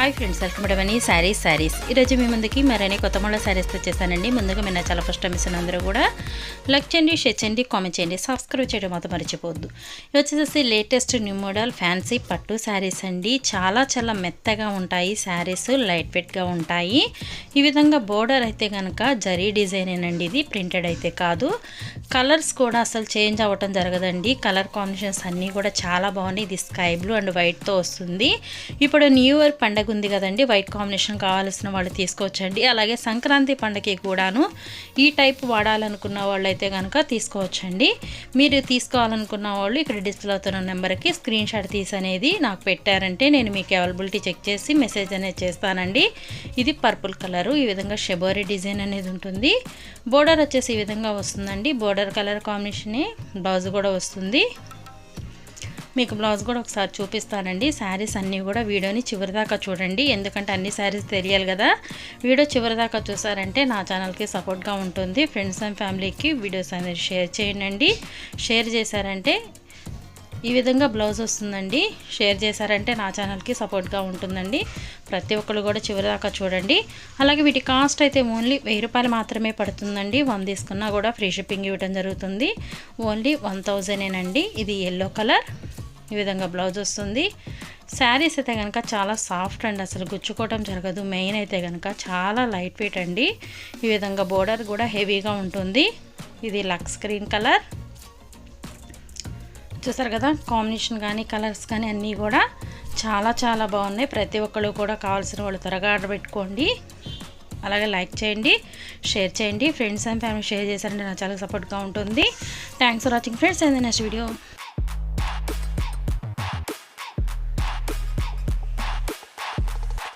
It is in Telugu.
Hi friends welcome to Mani saris saris ఈరోజు మీ ముందుకి మరిన్ని కొత్త మూల శారీస్ తెచ్చేసానండి ముందుగా మీరు చాలా ఫస్ట్ మిషన్ అందరూ కూడా లైక్ చేయండి షేర్ చేయండి కామెంట్ చేయండి. సబ్స్క్రైబ్ చేయడం మాత్రం మర్చిపోవద్దు. ఇది వచ్చేసి లేటెస్ట్ న్యూ మోడల్ ఫ్యాన్సీ పట్టు శారీస్ అండి. చాలా చాలా మెత్తగా ఉంటాయి శారీస్ లైట్ వెయిట్గా ఉంటాయి. ఈ విధంగా బోర్డర్ అయితే కనుక జరీ డిజైన్ అండి ఇది ప్రింటెడ్ అయితే కాదు. కలర్స్ కూడా అసలు చేంజ్ అవ్వటం జరగదండి. కలర్ కాంబినేషన్స్ అన్నీ కూడా చాలా బాగున్నాయి. ఇది స్కై బ్లూ అండ్ వైట్తో వస్తుంది. ఇప్పుడు న్యూ ఇయర్ పండగ ఉంది కదండి. వైట్ కాంబినేషన్ కావాల్సిన వాళ్ళు తీసుకోవచ్చండి. అలాగే సంక్రాంతి పండగకి కూడాను ఈ టైప్ వాడాలనుకున్న వాళ్ళు అయితే కనుక తీసుకోవచ్చండి. మీరు తీసుకోవాలనుకున్న వాళ్ళు ఇక్కడ డిస్ప్లే అవుతున్న నెంబర్కి స్క్రీన్ షాట్ తీసి అనేది నాకు పెట్టారంటే నేను మీకు అవైలబిలిటీ చెక్ చేసి మెసేజ్ అనేది చేస్తానండి. ఇది పర్పుల్ కలరు ఈ విధంగా షెబోరీ డిజైన్ అనేది ఉంటుంది. బోర్డర్ వచ్చేసి ఈ విధంగా వస్తుందండి. బోర్డర్ కలర్ కాంబినేషనే బ్లౌజ్ కూడా వస్తుంది. మీకు బ్లౌజ్ కూడా ఒకసారి చూపిస్తానండి. శారీస్ అన్నీ కూడా వీడియోని చివరిదాకా చూడండి. ఎందుకంటే అన్ని శారీస్ తెలియాలి కదా. వీడియో చివరిదాకా చూసారంటే నా ఛానల్కి సపోర్ట్గా ఉంటుంది. ఫ్రెండ్స్ అండ్ ఫ్యామిలీకి వీడియోస్ అనేది షేర్ చేయండి. షేర్ చేశారంటే ఈ విధంగా బ్లౌజ్ వస్తుందండి. షేర్ చేశారంటే నా ఛానల్కి సపోర్ట్గా ఉంటుందండి. ప్రతి ఒక్కరు కూడా చివరిదాకా చూడండి. అలాగే వీటి కాస్ట్ అయితే ఓన్లీ వెయ్యి రూపాయలు మాత్రమే పడుతుందండి. వన్ తీసుకున్నా కూడా ఫ్రీ షిప్పింగ్ ఇవ్వడం జరుగుతుంది. ఓన్లీ వన్ థౌజండేనండి. ఇది ఎల్లో కలర్ ఈ విధంగా బ్లౌజ్ వస్తుంది. శారీస్ అయితే కనుక చాలా సాఫ్ట్ అండి. అసలు గుచ్చుకోవటం జరగదు. మెయిన్ అయితే కనుక చాలా లైట్ వెయిట్ అండి. ఈ విధంగా బోర్డర్ కూడా హెవీగా ఉంటుంది. ఇది లక్స్ గ్రీన్ కలర్ చూసారు కదా? కాంబినేషన్ కానీ కలర్స్ కానీ అన్నీ కూడా చాలా చాలా బాగున్నాయి. ప్రతి ఒక్కళ్ళు కూడా కావాల్సిన వాళ్ళు త్వరగా ఆర్డర్ పెట్టుకోండి. అలాగే లైక్ చేయండి షేర్ చేయండి. ఫ్రెండ్స్ అండ్ ఫ్యామిలీ షేర్ చేశారంటే నా చాలా సపోర్ట్గా ఉంటుంది. Thanks for watching friends and next video